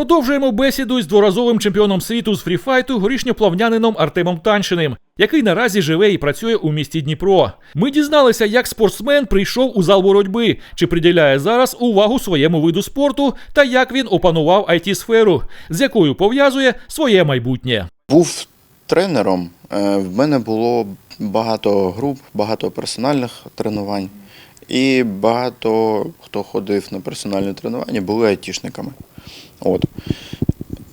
Продовжуємо бесіду з дворазовим чемпіоном світу з фріфайту горішньоплавнянином Артемом Танчиним, який наразі живе і працює у місті Дніпро. Ми дізналися, як спортсмен прийшов у зал боротьби, чи приділяє зараз увагу своєму виду спорту та як він опанував it сферу з якою пов'язує своє майбутнє. Був тренером. Е, В мене було багато груп, багато персональних тренувань. І багато хто ходив на персональні тренування, були айтішниками. От.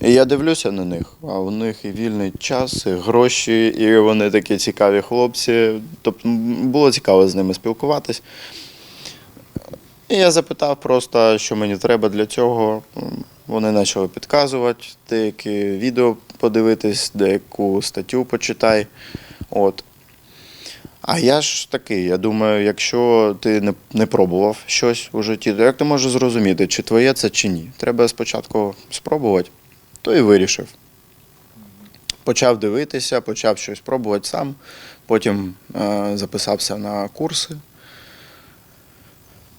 І я дивлюся на них, а у них і вільний час, і гроші, і вони такі цікаві хлопці. Тобто було цікаво з ними спілкуватись. І я запитав просто, що мені треба для цього. Вони почали підказувати, деякі відео подивитись, деяку статтю почитай. От. А я ж такий, я думаю, якщо ти не, не пробував щось у житті, то як ти можеш зрозуміти, чи твоє це, чи ні? Треба спочатку спробувати, то і вирішив. Почав дивитися, почав щось пробувати сам, потім е, записався на курси.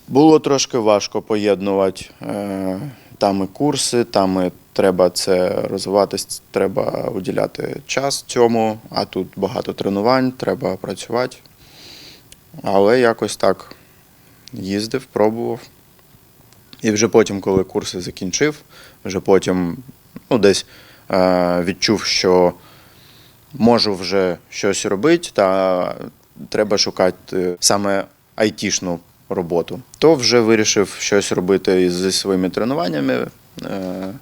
Було трошки важко поєднувати е, там і курси, там і треба це розвиватись, треба уділяти час цьому, а тут багато тренувань, треба працювати. Але якось так їздив, пробував. І вже потім, коли курси закінчив, вже потім ну, десь е, відчув, що можу вже щось робити, та треба шукати саме айтішну роботу. То вже вирішив щось робити зі своїми тренуваннями. Е,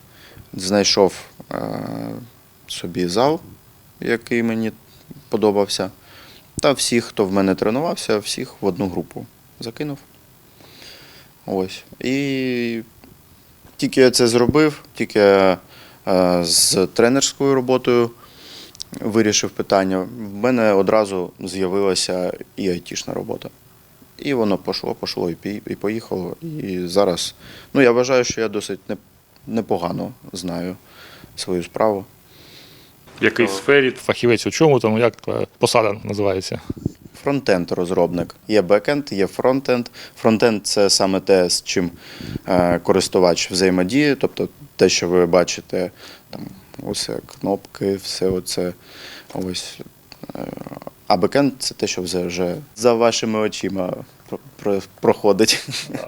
знайшов е, собі зал, який мені подобався. Та всіх, хто в мене тренувався, всіх в одну групу закинув. Ось. І тільки я це зробив, тільки е, з тренерською роботою вирішив питання. В мене одразу з'явилася і айтішна робота. І воно пішло, пішло і поїхало. І зараз, ну я вважаю, що я досить непогано знаю свою справу. В якій сфері фахівець у чому, там як посада називається? Фронтенд розробник. Є бекенд, є фронтенд. Фронтенд це саме те, з чим е, користувач взаємодіє, тобто те, що ви бачите, там усе кнопки, все оце ось. А бекенд це те, що вже, за вашими очима про- про- проходить.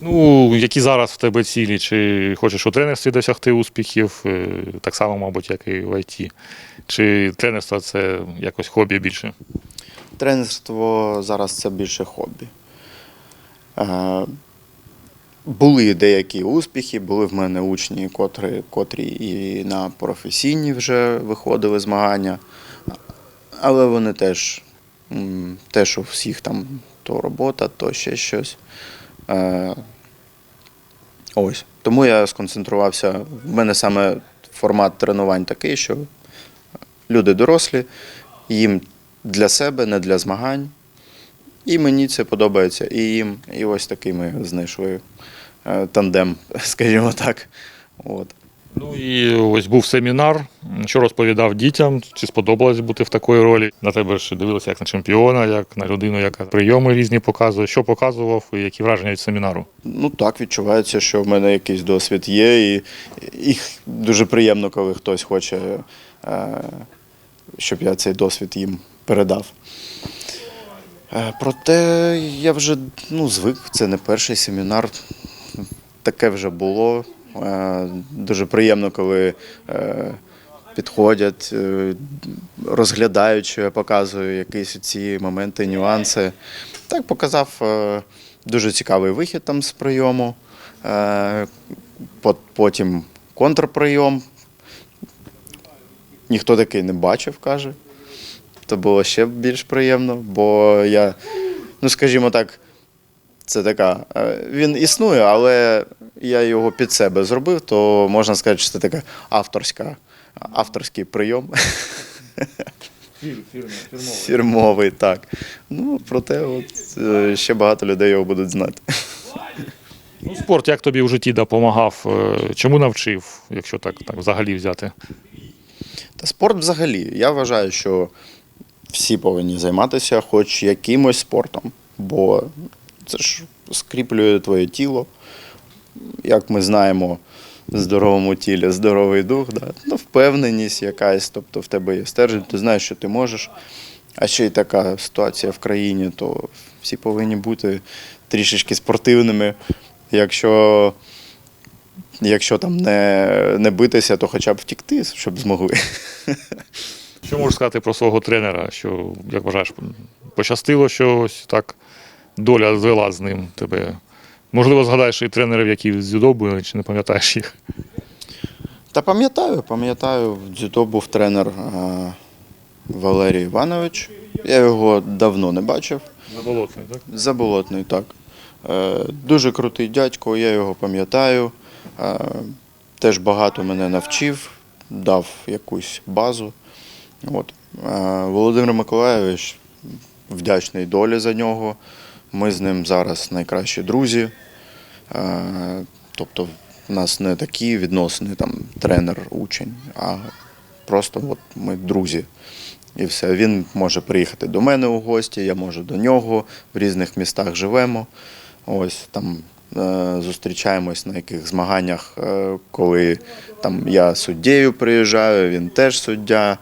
Ну, які зараз в тебе цілі? Чи хочеш у тренерстві досягти успіхів, е, так само, мабуть, як і в ІТ? Чи тренерство це якось хобі більше? Тренерство зараз це більше хобі. Е, Були деякі успіхи, були в мене учні, котрі, котрі і на професійні вже виходили змагання, але вони теж, теж у всіх там то робота, то ще щось. Е, Ось. Тому я сконцентрувався. В мене саме формат тренувань такий, що люди дорослі, їм для себе, не для змагань. І мені це подобається, і їм. І ось такий ми знайшли е, тандем, скажімо так. От. Ну і ось був семінар, що розповідав дітям, чи сподобалось бути в такої ролі. На тебе ж дивилися як на чемпіона, як на людину, яка прийоми різні показує. Що показував і які враження від семінару? Ну так, відчувається, що в мене якийсь досвід є, і, і дуже приємно, коли хтось хоче, е, щоб я цей досвід їм передав. Е, Проте я вже ну, звик, це не перший семінар. Таке вже було. Е, Дуже приємно, коли е, підходять, е, розглядають, що я показую якісь ці моменти, нюанси. Так показав дуже цікавий вихід там з прийому. Потім контрприйом. Ніхто такий не бачив, каже. То було ще більш приємно, бо я, ну скажімо так, це така. е, Він існує, але я його під себе зробив, то можна сказати, що це така авторська, авторський прийом. Фірмовий, так. Ну, проте от, е, ще багато людей його будуть знати. Ну, спорт як тобі в житті допомагав? Е, Чому навчив, якщо так, так взагалі взяти? Та спорт взагалі. Я вважаю, що всі повинні займатися хоч якимось спортом, бо це ж скріплює твоє тіло. Як ми знаємо, в здоровому тілі, здоровий дух, да. ну, впевненість якась, тобто в тебе є стержень, ти знаєш, що ти можеш. А ще й така ситуація в країні, то всі повинні бути трішечки спортивними. Якщо, якщо там не, не битися, то хоча б втікти, щоб змогли. Що можеш сказати про свого тренера? Що, як вважаєш, пощастило, що ось так доля звела з ним тебе? Можливо, згадаєш і тренерів, які з дзюдо були, чи не пам'ятаєш їх? Та пам'ятаю, пам'ятаю, в дзюдо був тренер е, Валерій Іванович. Я його давно не бачив. Заболотний, так? Заболотний, так. Е, Дуже крутий дядько, я його пам'ятаю. Е, Теж багато мене навчив, дав якусь базу. От. Е, Володимир Миколайович вдячний долі за нього. Ми з ним зараз найкращі друзі. Е, Тобто в нас не такі відносини, там тренер-учень, а просто от ми друзі. І все. Він може приїхати до мене у гості, я можу до нього, в різних містах живемо. Ось там е, зустрічаємось на яких змаганнях, е, коли там я суддєю приїжджаю, він теж суддя.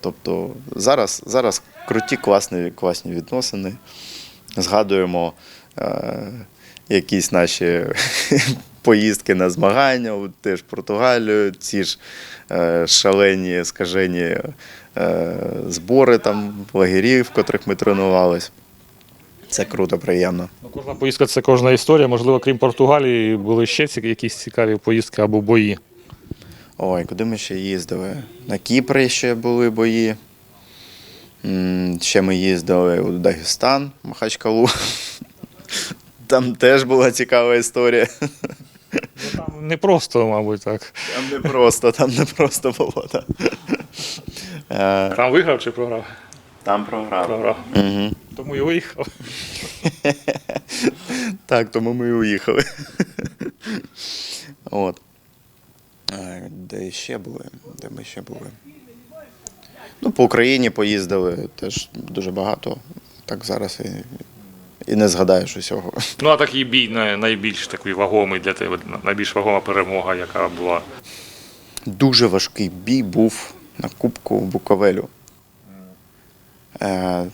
Тобто зараз, зараз круті, класні, класні відносини. Згадуємо е, якісь наші поїздки на змагання, теж Португалію, ці ж е, шалені, скажені е, збори там, лагерів, в котрих ми тренувались. Це круто, приємно. Ну, кожна поїздка це кожна історія. Можливо, крім Португалії, були ще якісь цікаві поїздки або бої. Ой, куди ми ще їздили? На Кіпрі ще були бої. Ще ми їздили у Дагестан, Махачкалу. Там теж була цікава історія. Там не просто, мабуть, так. Там не просто, там не просто було. Так. Е, Там виграв чи програв? Там програв. Програв. Угу. Тому і виїхав. Так, тому ми і уїхали. От. Е, Де ще були? Де ми ще були? Ну, по Україні поїздили теж дуже багато. Так зараз і, і не згадаєш усього. Ну, а такий бій найбільш такий вагомий для тебе, найбільш вагома перемога, яка була. Дуже важкий бій був на Кубку Буковелю. Е,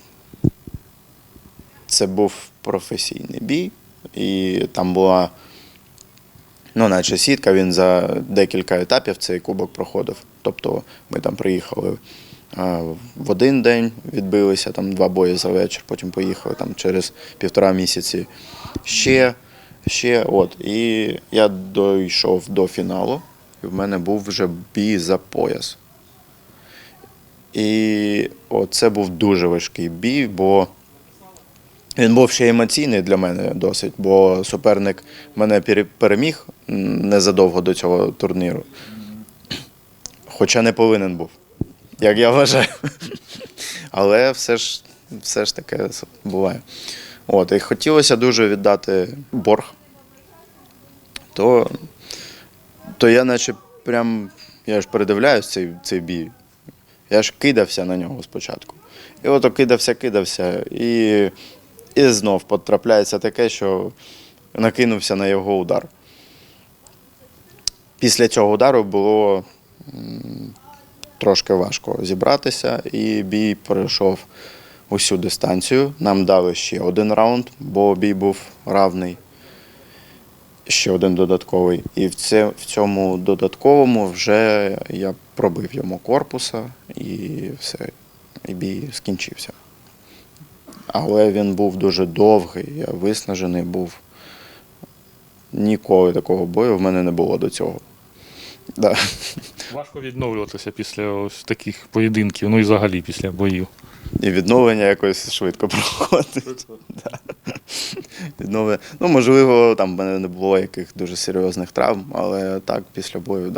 Це був професійний бій, і там була, ну, наче сітка, він за декілька етапів цей кубок проходив. Тобто ми там приїхали в один день, відбилися там два бої за вечір, потім поїхали там через півтора місяці ще, ще. От. І я дійшов до фіналу, і в мене був вже бій за пояс. І це був дуже важкий бій, бо він був ще емоційний для мене досить, бо суперник мене переміг незадовго до цього турніру. Хоча не повинен був, як я вважаю. Але все ж, все ж таке буває. От, і хотілося дуже віддати борг. То, то я наче прям, я ж передивляюсь цей, цей бій. Я ж кидався на нього спочатку. І ото кидався, кидався, і, і знов потрапляється таке, що накинувся на його удар. Після цього удару було трошки важко зібратися, і бій пройшов усю дистанцію. Нам дали ще один раунд, бо бій був равний. Ще один додатковий. І в, це, в цьому додатковому вже я пробив йому корпуса і все, і бій скінчився. Але він був дуже довгий, я виснажений був. Ніколи такого бою в мене не було до цього. Да. Важко відновлюватися після ось таких поєдинків, ну і взагалі після боїв. І відновлення якось швидко проходить. Да. Відновлення. Ну, можливо, там в мене не було яких дуже серйозних травм, але так, після бою, так.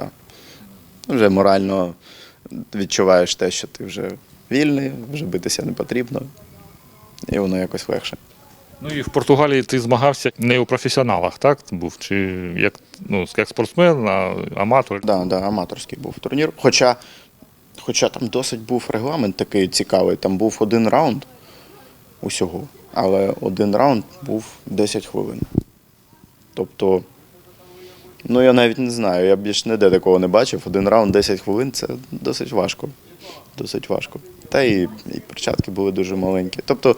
Да. Вже морально відчуваєш те, що ти вже вільний, вже битися не потрібно. І воно якось легше. Ну і в Португалії ти змагався не у професіоналах, так? Був? Чи як, ну, як спортсмен, а аматор? Да, да, аматорський був турнір. Хоча, хоча там досить був регламент такий цікавий, там був один раунд усього, але один раунд був 10 хвилин. Тобто Ну, я навіть не знаю. Я більш ніде такого не бачив. Один раунд 10 хвилин це досить важко. Досить важко. Та і, і перчатки були дуже маленькі. Тобто,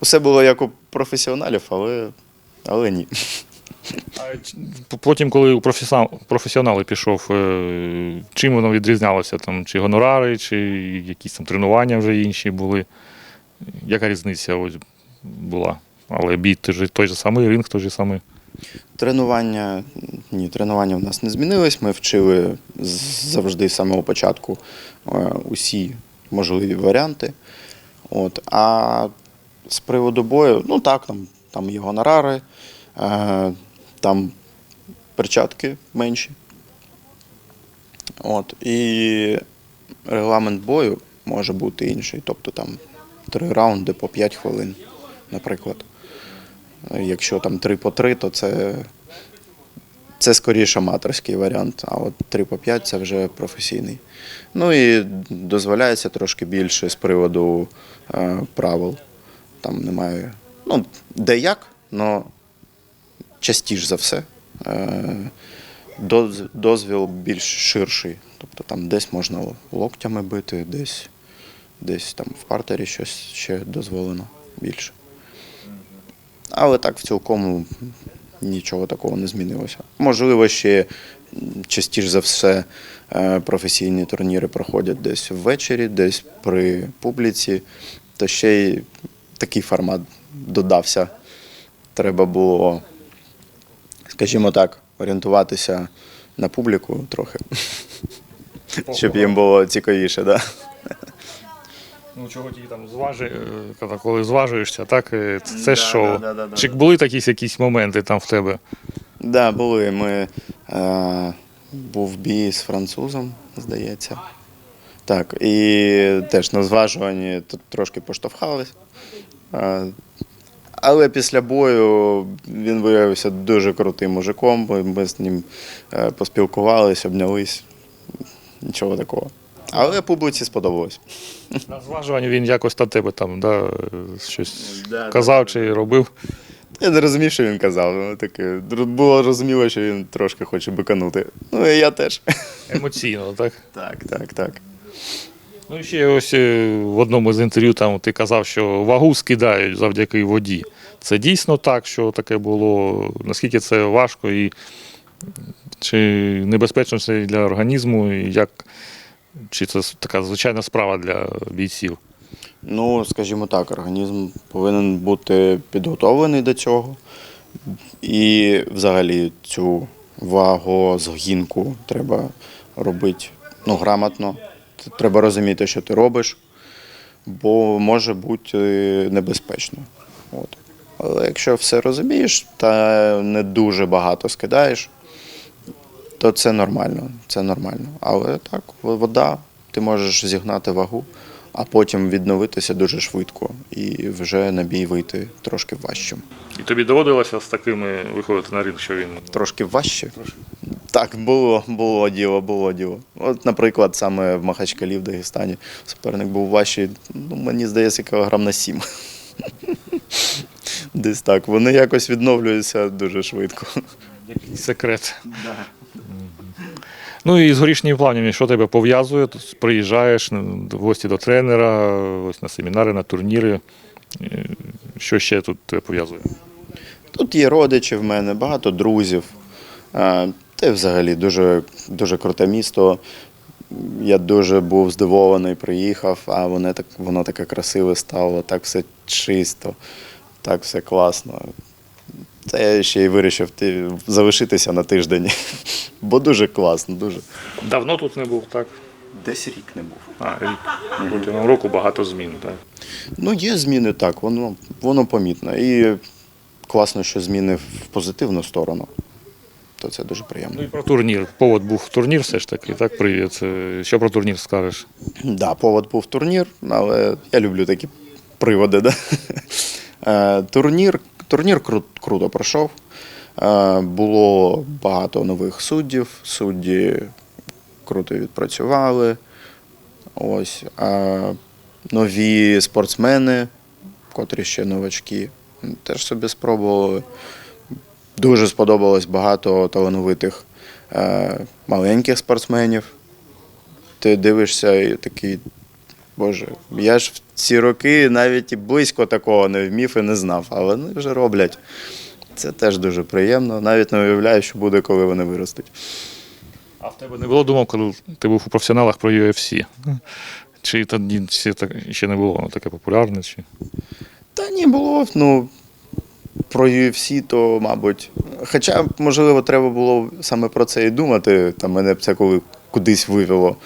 усе було як у професіоналів, але, але ні. А потім, коли у професіонали пішов, е, чим воно відрізнялося? Там, чи гонорари, чи якісь там тренування вже інші були? Яка різниця ось була? Але бій той же, той же самий, ринг той же самий. Тренування ні, тренування в нас не змінились. Ми вчили завжди з самого початку е, усі можливі варіанти. От. А з приводу бою, ну так, там, там є гонорари, е, там перчатки менші. От. І регламент бою може бути інший. Тобто там три раунди по 5 хвилин, наприклад. Якщо там 3 по 3, то це, це скоріше аматорський варіант, а от 3 по 5 це вже професійний. Ну і дозволяється трошки більше з приводу е, правил. Там немає. Ну, де як, але частіше за все. Е, дозвіл більш ширший. Тобто там десь можна локтями бити, десь, десь там в партері щось ще дозволено більше. Але так в цілкому нічого такого не змінилося. Можливо, ще частіше за все е, професійні турніри проходять десь ввечері, десь при публіці, то ще й такий формат додався. Треба було, скажімо так, орієнтуватися на публіку трохи, щоб їм було цікавіше. Да? Ну, чого ті там зважи, е, коли зважуєшся, так? е, Це, шоу. Чи були такі якісь моменти там в тебе? Да, були. Ми е, був бій з французом, здається. Так, і теж на зважуванні тут трошки поштовхались. Е, але після бою він виявився дуже крутим мужиком. Ми, ми з ним е, поспілкувались, обнялись. Нічого такого. Але публіці сподобалось. На зважуванні він якось на тебе там, да, щось Да, казав да, чи робив. Я не розумів, що він казав. Ну, таке, було зрозуміло, що він трошки хоче биканути. Ну і я теж. Емоційно, так? Так, так, так. Ну ще ось е, в одному з інтерв'ю там ти казав, що вагу скидають завдяки воді. Це дійсно так, що таке було. Наскільки це важко і чи небезпечно це для організму, і як, чи це така звичайна справа для бійців? Ну, скажімо так, організм повинен бути підготовлений до цього. І взагалі цю вагозгінку треба робити ну, грамотно. Треба розуміти, що ти робиш, бо може бути небезпечно. От. Але якщо все розумієш та не дуже багато скидаєш, то це нормально. Це нормально. Але так, вода, ти можеш зігнати вагу, а потім відновитися дуже швидко і вже на бій вийти трошки важчим. І тобі доводилося з такими виходити на ринг, що він Трошки важче? Так, було, було діло, було діло. От, наприклад, саме в Махачкалі в Дагестані суперник був важчий, ну, мені здається, кілограм на сім. Десь так. Вони якось відновлюються дуже швидко. секрет. Ну і з горішніми плавнями, що тебе пов'язує? Тут Приїжджаєш в гості до тренера, ось на семінари, на турніри. Е, Що ще тут тебе пов'язує? Тут є родичі в мене, багато друзів. Е, й взагалі дуже, дуже круте місто. Я дуже був здивований, приїхав, а воно, так, воно таке красиве стало, так все чисто, так все класно. Та я ще й вирішив ти- залишитися на тиждень, бо дуже класно, дуже. Давно тут не був, так? Десь рік не був. А, рік. Протягом року багато змін, так. Ну, є зміни так, воно, воно помітно. І класно, що зміни в позитивну сторону. То це дуже приємно. Ну і про турнір. Повод був турнір все ж таки, так, привіт. Е, Що про турнір скажеш? Да, повод був турнір, але я люблю такі приводи. Да? Е, Турнір, турнір кру- круто пройшов. Е, Було багато нових суддів, судді круто відпрацювали. Ось. Нові спортсмени, котрі ще новачки, теж собі спробували. Дуже сподобалось багато талановитих е, маленьких спортсменів. Ти дивишся і такий, Боже, я ж в ці роки навіть і близько такого не вмів і не знав, але вони вже роблять. Це теж дуже приємно. Навіть не уявляю, що буде, коли вони виростуть. А в тебе не було думав, коли ти був у професіоналах про UFC? Чи тоді ще, так, ще не було воно таке популярне? Чи? Та ні, було. Ну, про UFC, то, мабуть. Хоча, можливо, треба було саме про це і думати. Там мене б це коли кудись вивело.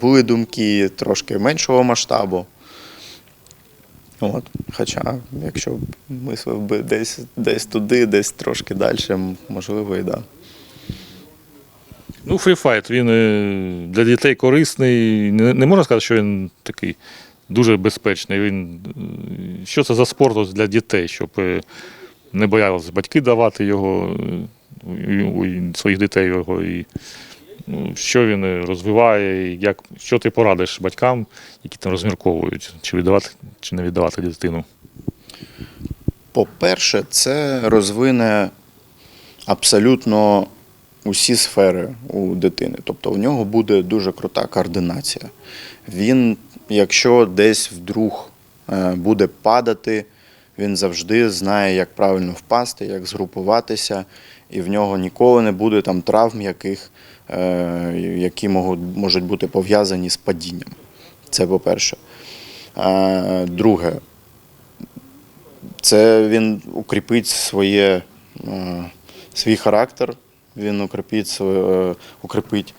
Були думки трошки меншого масштабу. От. Хоча, якщо б мислив би десь, десь туди, десь трошки далі, можливо, і да. Ну, фріфайт, він е, для дітей корисний. Не, не можна сказати, що він такий дуже безпечний. Він, е, що це за спорт для дітей, щоб е, не боялися батьки давати його, своїх дітей його. І, що він е, розвиває, як, що ти порадиш батькам, які там розмірковують, чи віддавати, чи не віддавати дитину. По-перше, це розвине абсолютно усі сфери у дитини. Тобто у нього буде дуже крута координація. Він, якщо десь вдруг е, буде падати, він завжди знає, як правильно впасти, як згрупуватися, і в нього ніколи не буде там травм, яких, які можуть, бути пов'язані з падінням. Це по-перше. Е, Друге, це він укріпить своє, е, свій характер, він укріпить, своє, е, укріпить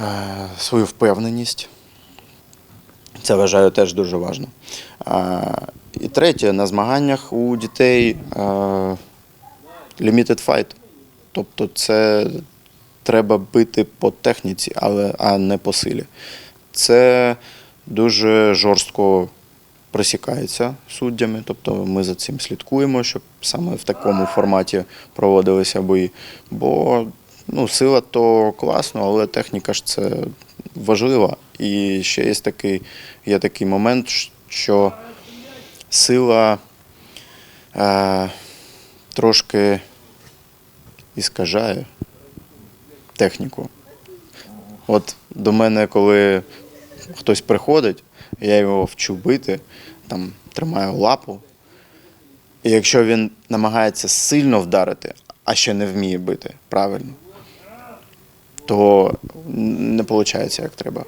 е, свою впевненість. Це вважаю теж дуже важливо. І третє, на змаганнях у дітей е, limited fight. Тобто це треба бити по техніці, але, а не по силі. Це дуже жорстко пресікається суддями, тобто ми за цим слідкуємо, щоб саме в такому форматі проводилися бої. Бо ну, сила то класно, але техніка ж це важлива. І ще є такий, є такий момент, що сила е, трошки іскажає техніку. От до мене, коли хтось приходить, я його вчу бити, там тримаю лапу. І якщо він намагається сильно вдарити, а ще не вміє бити правильно, то не виходить як треба.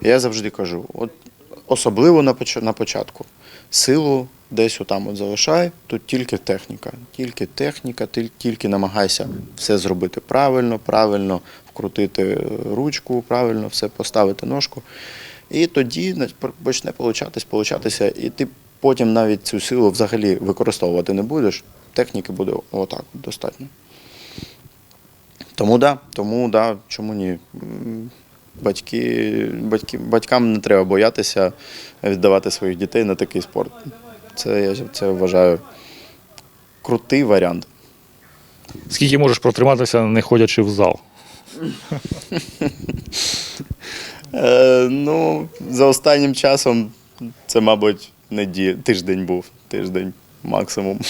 Я завжди кажу: от особливо на поч- на початку, силу десь отам от залишай, тут тільки техніка. Тільки техніка, тільки намагайся все зробити правильно, правильно вкрутити ручку, правильно все поставити ножку. І тоді почне получатись, получатися, і ти потім навіть цю силу взагалі використовувати не будеш. Техніки буде отак достатньо. Тому да, тому да, чому ні? Батьки, батьки, батькам не треба боятися віддавати своїх дітей на такий спорт. Це я це вважаю крутий варіант. Скільки можеш протриматися, не ходячи в зал? Е, ну, за останнім часом це, мабуть, неді... тиждень був, тиждень максимум.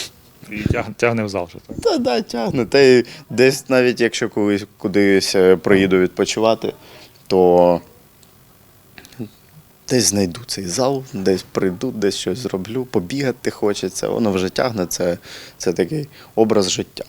І тяг- тягне в зал. Вже, так? Та да, тягне. Та й десь навіть якщо колись кудись е, приїду відпочивати, то десь знайду цей зал, десь прийду, десь щось зроблю, побігати хочеться, воно вже тягне, це, це такий образ життя.